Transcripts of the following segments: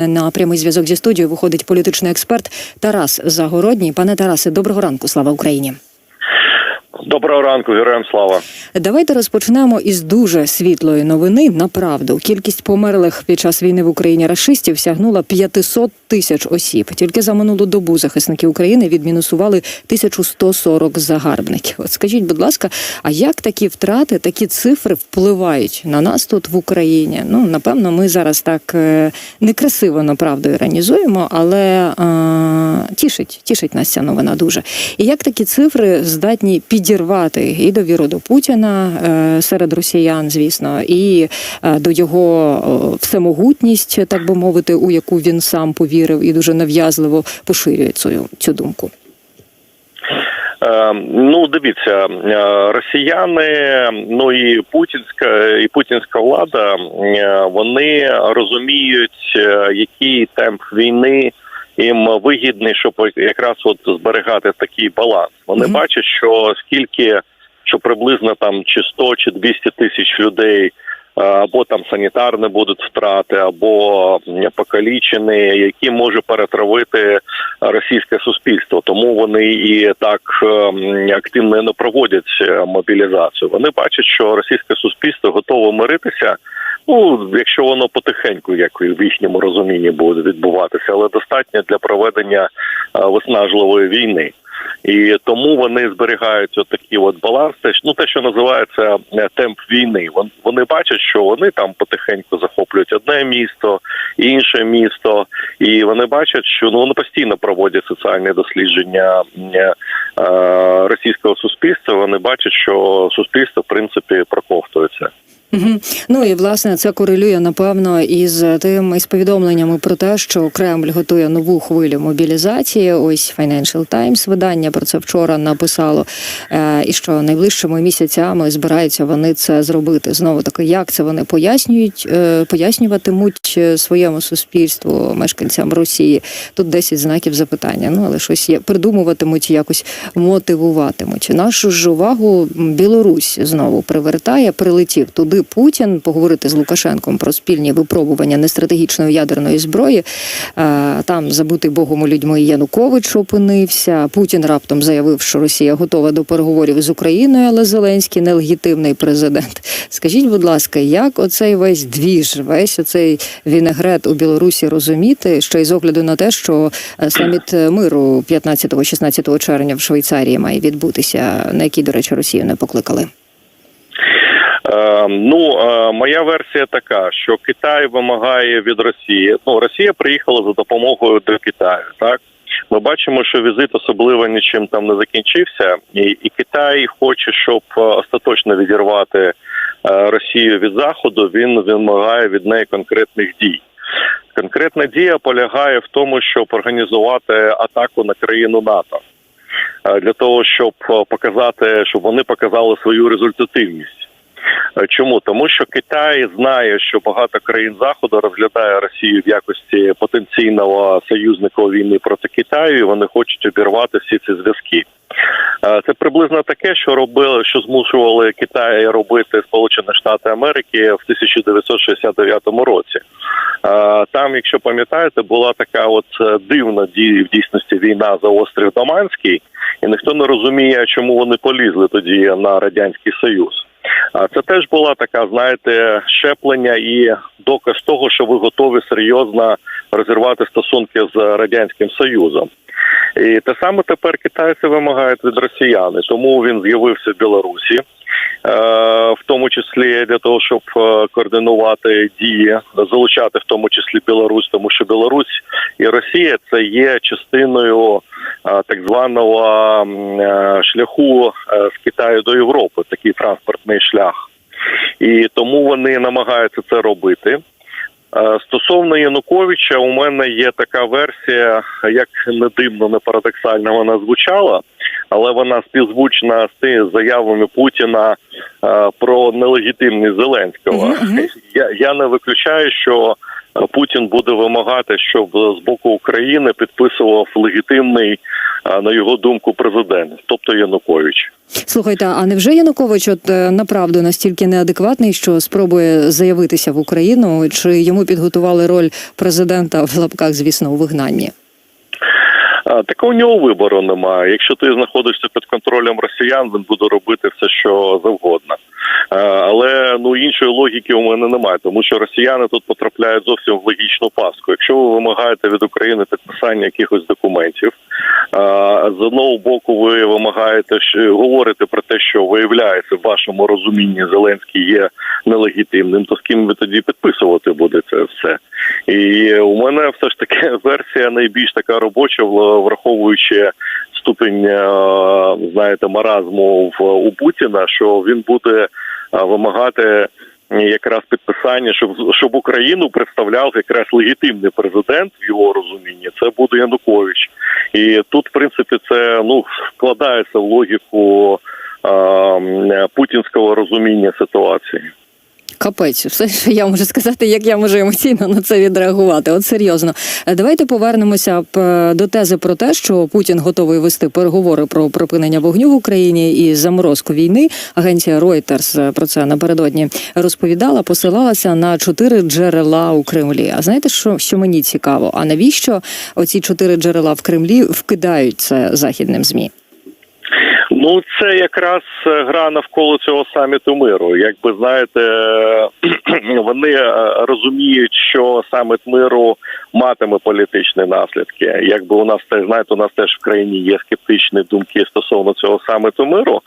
На прямий зв'язок зі студією виходить політичний експерт Тарас Загородній. Пане Тарасе, доброго ранку. Слава Україні. Доброго ранку, героям слава. Давайте розпочнемо із дуже світлої новини. Направду кількість померлих під час війни в Україні расистів сягнула 500 тисяч осіб. Тільки за минулу добу захисники України відмінусували 1140 загарбників. От скажіть, будь ласка, а як такі втрати, такі цифри впливають на нас тут в Україні? Ну напевно, ми зараз так е, некрасиво направду іронізуємо, але е, тішить, тішить нас ця новина дуже. І як такі цифри здатні підірвати і довіру до Путіна е, серед росіян, звісно, і е, до його всемогутність, так би мовити, у яку він сам повірив і дуже нав'язливо поширює цю, цю думку. Е, ну, дивіться, е, росіяни, ну і путінська і путінська влада, е, вони розуміють, який темп війни їм вигідний, щоб якраз от зберігати такий баланс. Вони Мгм. бачать, що скільки, що приблизно там чи 100, чи 200 тисяч людей. Е, Або там санітарні будуть втрати, або покалічені, які може перетравити російське суспільство. Тому вони і так ем, активно не проводять е, мобілізацію. Вони бачать, що російське суспільство готове миритися. Ну, якщо воно потихеньку, як в їхньому розумінні буде відбуватися, але достатньо для проведення е, виснажливої війни. І тому вони зберігають от такий от баланс. Те, ну те, що називається е, темп війни. Вон- Вони бачать, що вони там потихеньку захоплюють одне місто, інше місто, і вони бачать, що ну вони постійно проводять соціальні дослідження е, е, російського суспільства. Вони бачать, що суспільство в принципі проковтується. Мгм. Ну і власне це корелює напевно із тим із повідомленнями про те, що Кремль готує нову хвилю мобілізації. Ось Financial Times видання про це вчора написало. Е, і що найближчими місяцями збираються вони це зробити. Знову таки, як це вони пояснюють, е, пояснюватимуть е, своєму суспільству, мешканцям Росії. Тут 10 знаків запитання. Ну але щось є придумуватимуть, якось мотивуватимуть. Нашу ж увагу Білорусь знову привертає, прилетів туди Путін поговорити з Лукашенком про спільні випробування нестратегічної ядерної зброї. Е, Там забутий богом людьми Янукович опинився. Путін раптом заявив, що Росія готова до переговорів з Україною, але Зеленський нелегітимний президент. Скажіть, будь ласка, як оцей весь двіж, весь оцей вінегрет у Білорусі розуміти, що із огляду на те, що е, саміт миру 15-16 червня в Швейцарії має відбутися, на який, до речі, Росію не покликали? Е, ну е, моя версія така, що Китай вимагає від Росії. Ну Росія приїхала за допомогою до Китаю. Так ми бачимо, що візит особливо нічим там не закінчився, і, і Китай хоче, щоб е, остаточно відірвати е, Росію від заходу. Він вимагає від неї конкретних дій. Конкретна дія полягає в тому, щоб організувати атаку на країну НАТО для того, щоб показати, щоб вони показали свою результативність. Е, Чому тому, що Китай знає, що багато країн заходу розглядає Росію в якості потенційного союзника війни проти Китаю. і Вони хочуть обірвати всі ці зв'язки. Е, Це приблизно таке, що робили, що змушували Китай робити Сполучені Штати Америки в 1969 році. Е, Там, якщо пам'ятаєте, була така от дивна в дійсності війна за острів Доманський, і ніхто не розуміє, чому вони полізли тоді на радянський союз. Це теж була така, знаєте, щеплення і доказ того, що ви готові серйозно розірвати стосунки з радянським союзом. І те саме тепер китайці вимагають від росіяни, тому він з'явився в Білорусі, в тому числі для того, щоб е, координувати дії, залучати в тому числі Білорусь, тому що Білорусь і Росія це є частиною е, так званого е, шляху е, з Китаю до Європи, такий транспортний шлях. І тому вони намагаються це робити. Е, Стосовно Януковича, у мене є така версія, як не дивно, не парадоксально вона звучала, але вона співзвучна з тими заявами Путіна е, про нелегітимність Зеленського. Мгм, мгм. Я, я не виключаю, що Путін буде вимагати, щоб з боку України підписував легітимний, на його думку, президент, тобто Янукович. Слухайте, а невже Янукович от е, направду настільки неадекватний, що спробує заявитися в Україну? Чи йому підготували роль президента в лапках, звісно, у вигнанні? Так у нього вибору немає. Якщо ти знаходишся під контролем росіян, він буде робити все, що завгодно. А, Але ну іншої логіки у мене немає, тому що росіяни тут потрапляють зовсім в логічну паску. Якщо ви вимагаєте від України підписання якихось документів, з одного боку, ви вимагаєте говорите про те, що виявляється в вашому розумінні Зеленський є нелегітимним, то з ким ви тоді підписувати будете все? І у мене все ж таки версія найбільш така робоча, враховуючи ступень, е, знаєте, маразму в у Путіна, що він буде е, вимагати якраз підписання, щоб щоб Україну представляв якраз легітимний президент в його розумінні. Це буде Янукович, і тут, в принципі, це ну вкладається в логіку е, путінського розуміння ситуації. Капець, все, що я можу сказати, як я можу емоційно на це відреагувати. От серйозно. Е, Давайте повернемося е, до тези про те, що Путін готовий вести переговори про припинення вогню в Україні і заморозку війни. Агенція Reuters е, про це напередодні розповідала, посилалася на чотири джерела у Кремлі. А знаєте, що, що мені цікаво? А навіщо оці чотири джерела в Кремлі вкидають це західним змі? Ну, це якраз е, гра навколо цього саміту миру. Якби знаєте, вони е, розуміють, що саміт миру матиме політичні наслідки. Якби у нас теж знаєте, у нас теж в країні є скептичні думки стосовно цього саміту миру,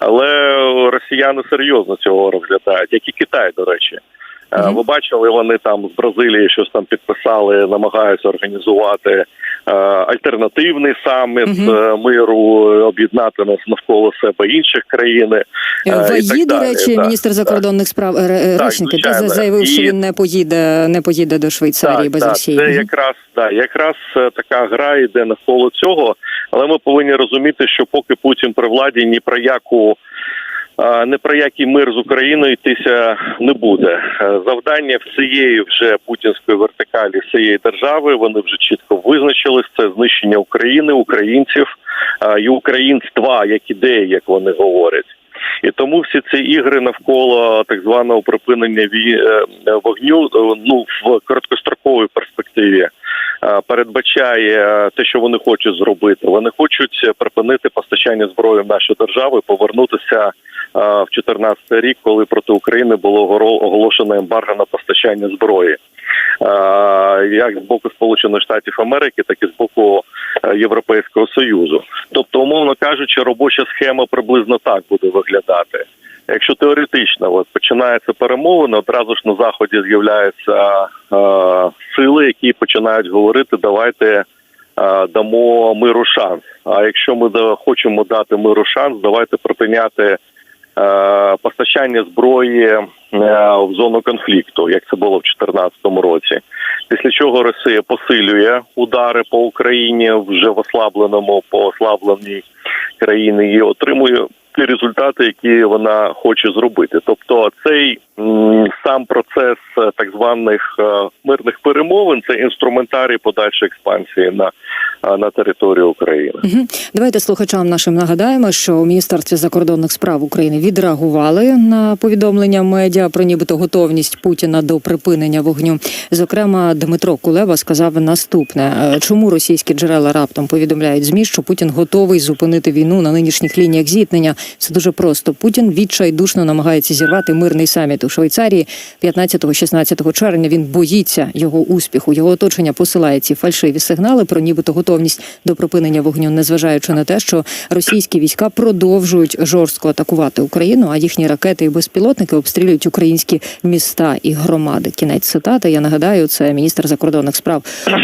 але росіяни серйозно цього розглядають, як і Китай, до речі. Мгм. Ви бачили, вони там з Бразилії щось там підписали, намагаються організувати е, альтернативний саміт е, миру, об'єднати нас навколо себе інших країн. Е, Ваї, до речі, да, міністр закордонних справ Так, Речники звичайно. заявив, що він не поїде, не поїде до Швейцарії без так, Росії. Це Мгм. якраз да, якраз така гра йде навколо цього, але ми повинні розуміти, що поки Путін при владі ні про яку. Не про який мир з Україною йтися не буде. Е, Завдання всієї вже путінської вертикалі всієї держави. Вони вже чітко визначились. Це знищення України, українців і українства як ідеї, як вони говорять. І тому всі ці ігри навколо так званого припинення е, вогню е, ну в короткостроковій перспективі передбачає те, що вони хочуть зробити. Вони хочуть припинити постачання зброї в нашу державу і повернутися в 2014 рік, коли проти України було оголошено ембарго на постачання зброї. Як з боку Сполучених Штатів Америки, так і з боку е, Європейського Союзу. Тобто, умовно кажучи, робоча схема приблизно так буде виглядати. Якщо теоретично от, починаються перемовини, одразу ж на заході з'являються е, сили, які починають говорити, давайте е, дамо миру шанс. А якщо ми хочемо дати миру шанс, давайте припиняти постачання зброї е, в зону конфлікту, як це було в 2014 році. Після чого Росія посилює удари по Україні вже в ослабленому, по ослабленій країні і отримує ті результати, які вона хоче зробити. Тобто, цей сам процес е, так званих е, мирних перемовин це інструментарій подальшої експансії на, е, на територію України. Мгм. Давайте слухачам нашим нагадаємо, що у міністерстві закордонних справ України відреагували на повідомлення медіа про нібито готовність Путіна до припинення вогню. Зокрема, Дмитро Кулеба сказав наступне: чому російські джерела раптом повідомляють змі, що Путін готовий зупинити війну на нинішніх лініях зіткнення. Це дуже просто. Путін відчайдушно намагається зірвати мирний саміт у Швейцарії 15-16 червня. Він боїться його успіху. Його оточення посилає ці фальшиві сигнали про нібито готовність до припинення вогню, незважаючи на те, що російські війська продовжують жорстко атакувати Україну, а їхні ракети і безпілотники обстрілюють українські міста і громади. Кінець цитати. Я нагадаю, це міністр закордонних справ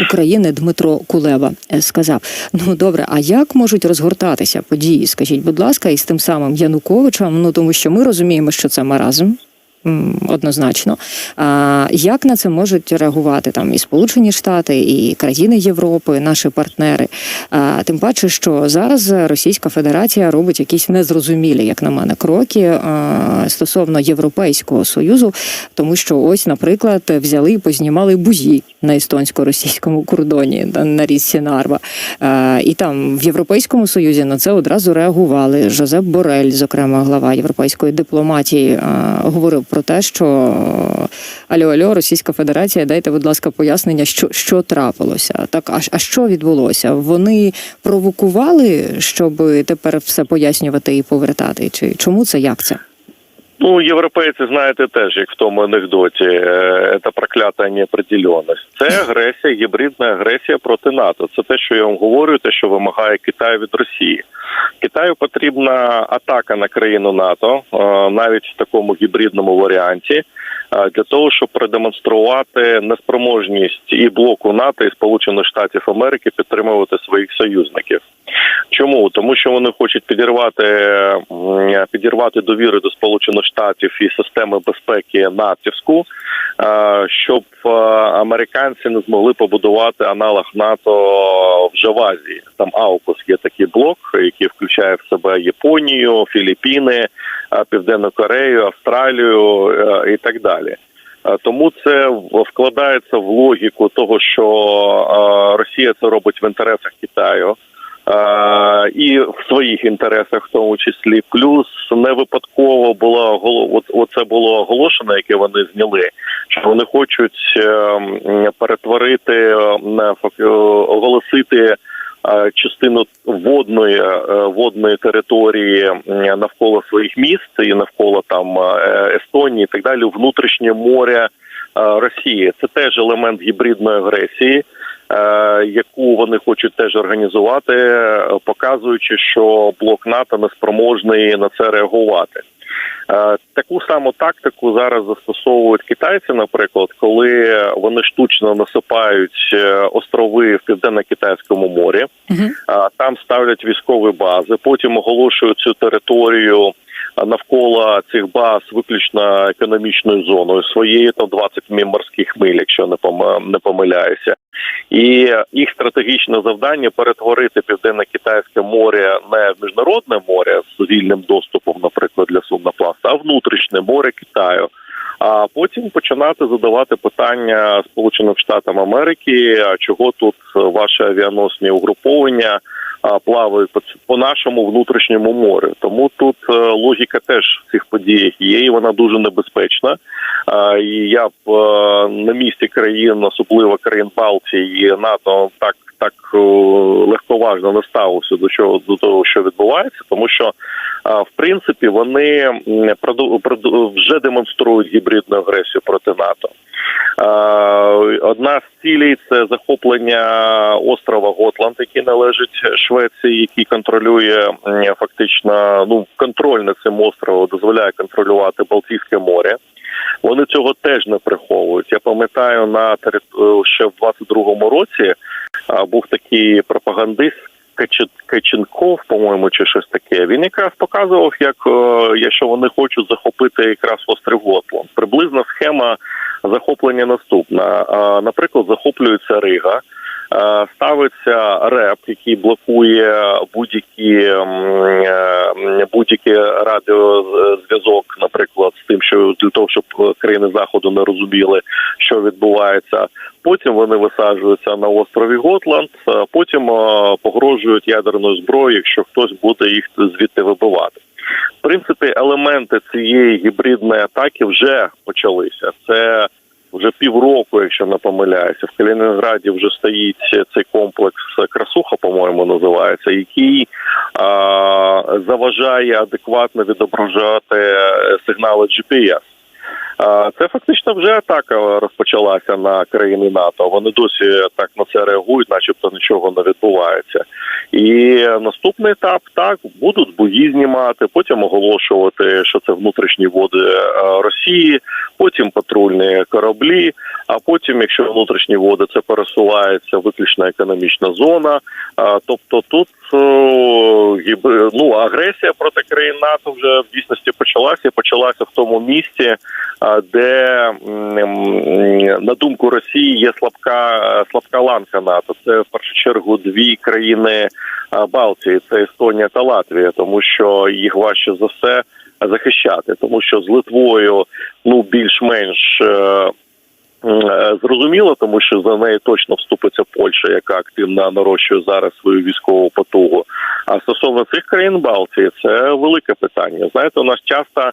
України Дмитро Кулеба сказав. Ну добре, а як можуть розгортатися події? Скажіть, будь ласка, із тим самим Януковичем? Ну тому що ми розуміємо, що це маразм. Однозначно. А як на це можуть реагувати там і Сполучені Штати, і країни Європи, наші партнери? А тим паче, що зараз Російська Федерація робить якісь незрозумілі, як на мене, кроки стосовно Європейського союзу, тому що ось, наприклад, взяли і познімали бузі на естонсько-російському кордоні на- річці Нарва. І там в Європейському Союзі на це одразу реагували. Жозеп Борель, зокрема, глава європейської дипломатії, говорив про те, що альо, альо, Російська Федерація, дайте, будь ласка, пояснення, що, що трапилося. Так, а, а що відбулося? Вони провокували, щоб тепер все пояснювати і повертати? Чи чому це як це? Ну, європейці, знаєте, теж як в тому анекдоті, це проклята неопределенність. Це агресія, гібридна агресія проти НАТО. Це те, що я вам говорю, те, що вимагає Китай від Росії. Китаю потрібна атака на країну НАТО, е, навіть в такому гібридному варіанті, е, для того, щоб продемонструвати неспроможність і блоку НАТО і Сполучених Штатів Америки підтримувати своїх союзників. Чому тому, що вони хочуть підірвати м, підірвати довіру до Сполучених Штатів і системи безпеки натівську, е, щоб е, американці не змогли побудувати аналог НАТО вже в Азії. Там Аукус є такий блок, який включає в себе Японію, Філіппіни, е, Південну Корею, Австралію е, і так далі. Е, Тому це вкладається в логіку того, що е, Росія це робить в інтересах Китаю. Е, і в своїх інтересах, в тому числі, плюс не випадково оголо- оце було оголошено, яке вони зняли. Що вони хочуть е, перетворити е, на фак- е, оголосити е, частину водної е, водної території навколо своїх міст і навколо там е, Естонії, і так далі, внутрішнє море е, Росії. Це теж елемент гібридної агресії е, яку вони хочуть теж організувати, е, показуючи, що блок НАТО не спроможний на це реагувати. Е, Таку саму тактику зараз застосовують китайці, наприклад, коли вони штучно насипають е, острови в південно-китайському морі, а, там ставлять військові бази, потім оголошують цю територію навколо цих баз виключно економічною зоною своєю, там 20 мі- морських миль, якщо не не помиляюся. І їх стратегічне завдання перетворити південно-китайське море не в міжнародне море з вільним доступом, наприклад, для судноплавства, а внутрішнє море Китаю. А потім починати задавати питання Сполученим Штатам Америки, а чого тут ваші авіаносні угруповання плавають по, по нашому внутрішньому морю. Тому тут е, логіка теж в цих подіях є, і вона дуже небезпечна. І я б е, на місці країн, особливо країн Балтії і НАТО, так так е, легковажно не ставився до чого до того, що відбувається, тому що в принципі вони вже демонструють гібридну агресію проти НАТО. А, Одна з цілей це захоплення острова Готланд, який належить Швеції, який контролює фактично ну контроль над цим островом, дозволяє контролювати Балтійське море. Вони цього теж не приховують. Я пам'ятаю на е, ще в 22-му році був такий пропагандист. Каче- Каченков, по-моєму, чи щось таке. Він якраз показував, як е, якщо вони хочуть захопити якраз острів Готланд. Приблизна схема захоплення наступна. Наприклад, захоплюється Рига. Е, Ставиться РЕП, який блокує будь-які е, будь-який радіозв'язок, наприклад, з тим, що для того, щоб країни заходу не розуміли, що відбувається. Потім вони висаджуються на острові Готланд. е, Потім погрожують ядерною зброєю, якщо хтось буде їх звідти вибивати. В принципі, елементи цієї гібридної атаки вже почалися. Це вже півроку, якщо не помиляюся, в Калінінграді вже стоїть цей комплекс Красуха, по-моєму, називається, який а, заважає адекватно відображати сигнали GPS. Це фактично вже атака розпочалася на країни НАТО. Вони досі так на це реагують, начебто нічого не відбувається. І наступний етап так будуть бої знімати, потім оголошувати, що це внутрішні води е, Росії, потім патрульні кораблі. А потім, якщо внутрішні води, це пересувається виключно економічна зона. Тобто тут ну, агресія проти країн НАТО вже в дійсності почалася. Почалася в тому місці, де на думку Росії є слабка слабка ланка НАТО. Це в першу чергу дві країни Балтії, це Естонія та Латвія, тому що їх важче за все захищати, тому що з Литвою ну більш-менш. е, е, Зрозуміло, тому що за неї точно вступиться Польща, яка активно нарощує зараз свою військову потугу. А стосовно цих країн Балтії, це велике питання. Знаєте, у нас часто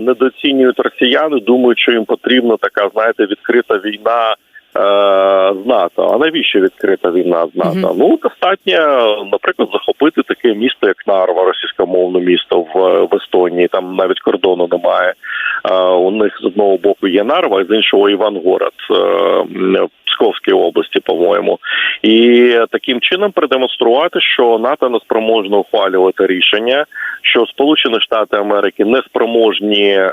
недооцінюють росіяни, думають, що їм потрібна така, знаєте, відкрита війна. е, З НАТО, а навіщо відкрита війна з НАТО? Мгм. Ну достатньо, наприклад, захопити таке місто, як Нарва, російськомовне місто в, в Естонії. Там навіть кордону немає. Е, У них з одного боку є Нарва, з іншого Івангород е, Псковській області, по-моєму. І таким чином продемонструвати, що НАТО не спроможно ухвалювати рішення, що Сполучені Штати Америки не спроможні е,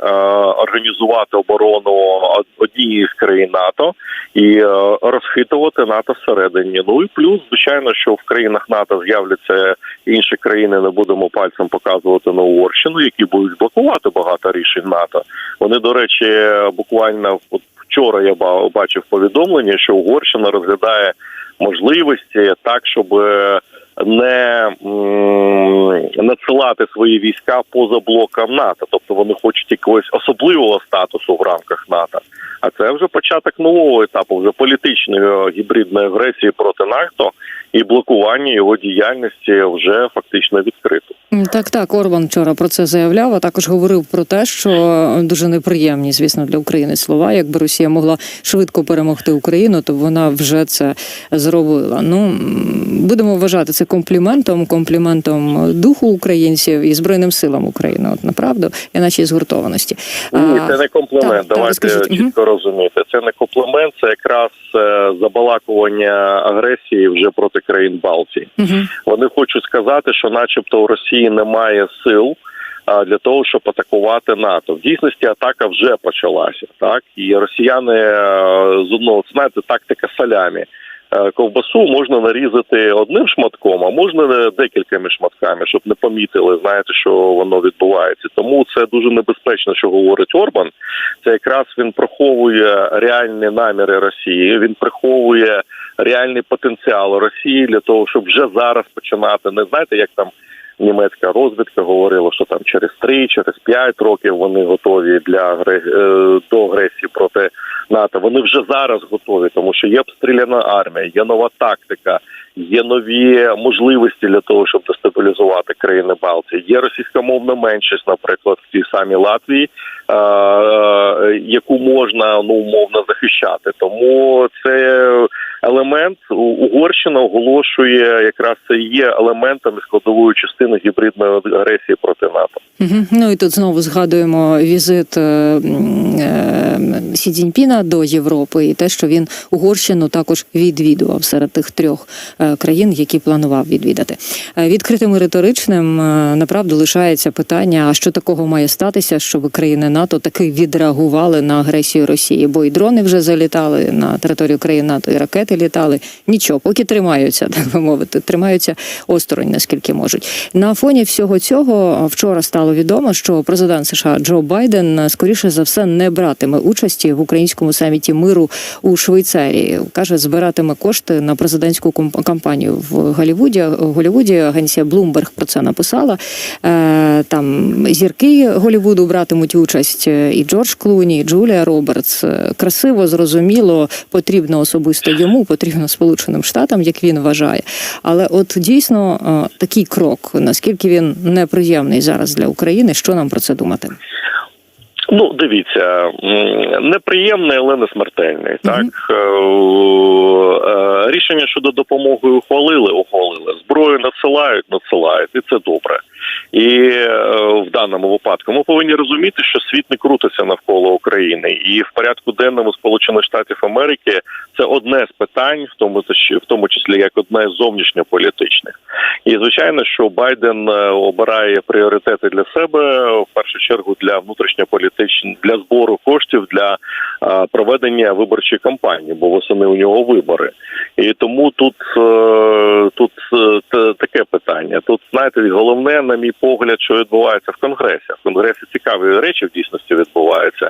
організувати оборону однієї з країн НАТО і е, розхитувати НАТО всередині. Ну і плюс, звичайно, що в країнах НАТО з'являться інші країни. Не будемо пальцем показувати на Угорщину, які будуть блокувати багато рішень НАТО. Вони, до речі, буквально от вчора я ба- бачив повідомлення, що Угорщина розглядає можливості так, щоб е, не надсилати свої війська поза блоком НАТО, тобто вони хочуть якогось особливого статусу в рамках НАТО. А це вже початок нового етапу, вже політичної гібридної агресії проти НАТО і блокування його діяльності вже фактично відкрито. Так, так, Орбан вчора про це заявляв, а також говорив про те, що дуже неприємні, звісно, для України слова. Якби Росія могла швидко перемогти Україну, то вона вже це зробила. Ну будемо вважати це компліментом, компліментом духу українців і збройним силам України. От направду, і нашій згуртованості. Ні, це не комплімент. так, так, Давайте. Мгм. чітко розуміти. Це не комплімент, це якраз е, забалакування агресії вже проти країн Балтії. мгм. Вони хочуть сказати, що, начебто, у Росії немає сил. а, Для того щоб атакувати НАТО, в дійсності атака вже почалася, так і росіяни е, з одного знаєте, тактика салямі. Е, Ковбасу можна нарізати одним шматком, а можна декількома шматками, щоб не помітили, знаєте, що воно відбувається. Тому це дуже небезпечно, що говорить Орбан. Це якраз він приховує реальні наміри Росії. Він приховує реальний потенціал Росії для того, щоб вже зараз починати. Не знаєте, як там німецька розвідка говорила, що там через 3, через 5 років вони готові для е, до агресії проти НАТО. Вони вже зараз готові, тому що є обстріляна армія, є нова тактика. Є нові можливості для того, щоб дестабілізувати країни Балтії. Є російськомовна меншість, наприклад, в тій самій Латвії, е, е, яку можна ну умовно захищати. Тому це елемент Угорщина оголошує якраз це є елементом і складовою частиною гібридної агресії проти НАТО. Ну і тут знову згадуємо візит е, е, Сі Цзіньпіна до Європи і те, що він Угорщину також відвідував серед тих трьох е, країн, які планував відвідати. Е, Відкритим і риторичним направду лишається питання: а що такого має статися, щоб країни НАТО таки відреагували на агресію Росії? Бо і дрони вже залітали на територію країн НАТО, і ракети літали. Нічого, поки тримаються, так би мовити, тримаються осторонь, наскільки можуть. На фоні всього цього вчора стало відомо, що президент США Джо Байден е, скоріше за все не братиме участі в українському саміті миру у Швейцарії. каже, збиратиме кошти на президентську кампанію в Голлівуді. Голлівуді агенція Bloomberg про це написала. Е, Там зірки Голлівуду братимуть участь е, і Джордж Клуні, і Джулія Робертс. Красиво, зрозуміло, потрібно особисто йому, потрібно Сполученим Штатам, як він вважає. Але от дійсно е, такий крок, наскільки він неприємний зараз для України, що нам про це думати? Ну, дивіться, неприємний, але не смертельний. Так е, рішення щодо допомоги ухвалили, ухвалили. Зброю надсилають, надсилають, і це добре. І е, в даному випадку ми повинні розуміти, що світ не крутиться навколо України, і в порядку денному Сполучених Штатів Америки це одне з питань, в тому в тому числі як одне з зовнішньополітичних. І звичайно, що Байден е, обирає пріоритети для себе в першу чергу для внутрішньополітичних для збору коштів для е, проведення виборчої кампанії, бо восени у нього вибори. І тому тут, тут таке питання. Тут знаєте, головне, на мій погляд, що відбувається в конгресі. В конгресі цікаві речі в дійсності відбуваються.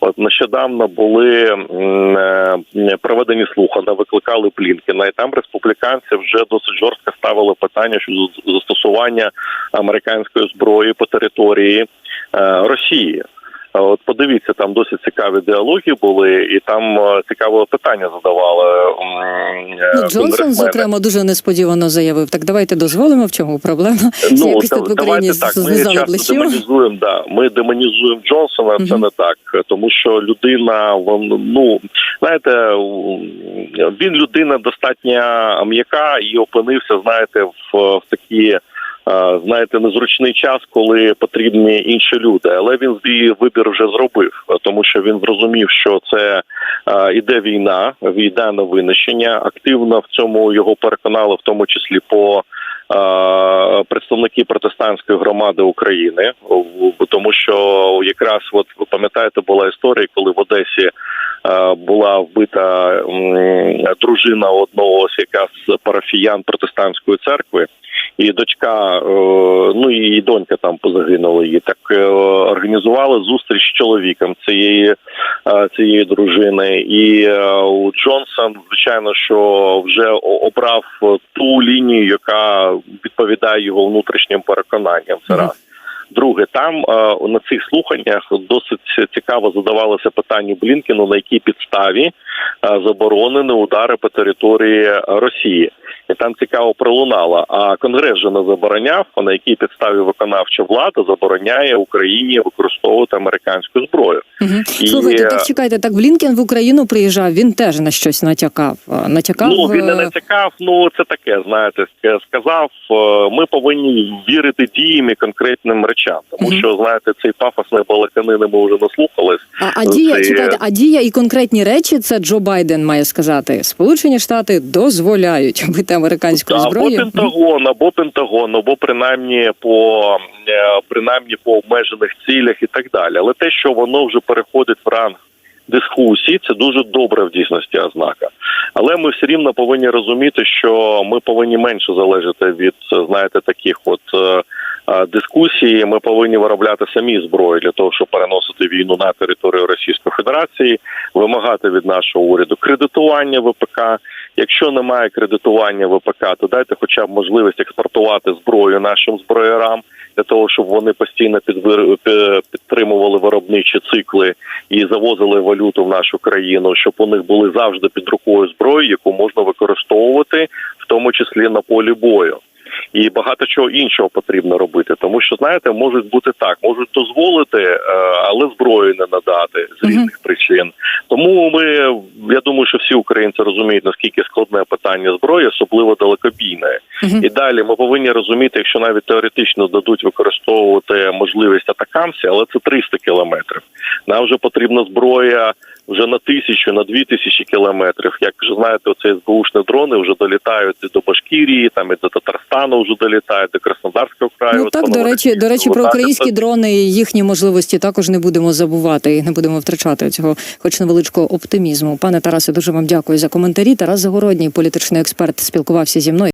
От нещодавно були е, проведені слухання, викликали Блінкіна, і там республіканці вже досить жорстко ставили питання щодо застосування американської зброї по території е, Росії. От подивіться, там досить цікаві діалоги були, і там е, цікаве питання задавали. е, Ну, Джонсон, зокрема, дуже несподівано заявив. Так давайте дозволимо в чому проблема. Ну, Якось тут в Україні давайте так. Ми часто демонізуємо, да. Ми демонізуємо Джонсона, це не так. Тому що людина, вон, ну знаєте, він людина достатньо м'яка і опинився, знаєте, в, в такі. Е, Знаєте, незручний час, коли потрібні інші люди, але він свій вибір вже зробив, тому що він зрозумів, що це е, іде війна, війна на винищення. Активно в цьому його переконали, в тому числі по е, представники протестантської громади України, тому що якраз от ви пам'ятаєте, була історія, коли в Одесі е, була вбита дружина одного з якраз парафіян протестантської церкви. І дочка, е, ну і її донька там позагинули. І так е, організували зустріч з чоловіком цієї е, цієї дружини. І у Джонсон, звичайно, що вже обрав ту лінію, яка відповідає його внутрішнім переконанням. Це раз. Друге, там на цих слуханнях досить цікаво задавалося питання Блінкіну, на якій підставі заборонені удари по території Росії. І там цікаво пролунало. А Конгрес же не забороняв, на якій підставі виконавча влада забороняє Україні використовувати американську зброю. Мгм. І- Слухайте, так чекайте, так Блінкен в Україну приїжджав. Він теж на щось натякав. Натякав Ну він не е, натякав. Ну це таке. Знаєте, сказав. е, Ми повинні вірити діям і конкретним речам, тому Мгм. що знаєте, цей пафосний балаканини ми вже наслухались. А, а дія, Це- чекайте, а дія і конкретні речі це Джо Байден має сказати. Сполучені Штати дозволяють бити американською або. Пентагон, або Пентагон, або принаймні по е, принаймні по обмежених цілях і так далі. Але те, що воно вже переходить в ранг дискусії, це дуже добре в дійсності ознака. Але ми все рівно повинні розуміти, що ми повинні менше залежати від знаєте таких от. е, е, Дискусії ми повинні виробляти самі зброю для того, щоб переносити війну на територію Російської Федерації, вимагати від нашого уряду кредитування ВПК. Якщо немає кредитування ВПК, то дайте хоча б можливість експортувати зброю нашим зброярам для того, щоб вони постійно підтримували виробничі цикли і завозили валюту в нашу країну, щоб у них були завжди під рукою зброї, яку можна використовувати, в тому числі на полі бою. І багато чого іншого потрібно робити, тому що знаєте, можуть бути так, можуть дозволити, е, але зброю не надати з різних причин. Тому ми я думаю, що всі українці розуміють наскільки складне питання зброї, особливо далекобійної. Мгм. І далі ми повинні розуміти, якщо навіть теоретично дадуть використовувати можливість атакамсі, але це 300 кілометрів. Нам вже потрібна зброя вже на тисячу, на дві тисячі кілометрів. Як вже знаєте, оці СБУшні дрони вже долітають і до Башкірії, там і до Татарстану вже долітають, до Краснодарського краю. Ну так, до речі, до речі, про українські дрони і їхні можливості також не будемо забувати і не будемо втрачати цього, хоч невеличкого оптимізму. Пане Тарасе, дуже вам дякую за коментарі. Тарас Загородній, політичний експерт, спілкувався зі мною.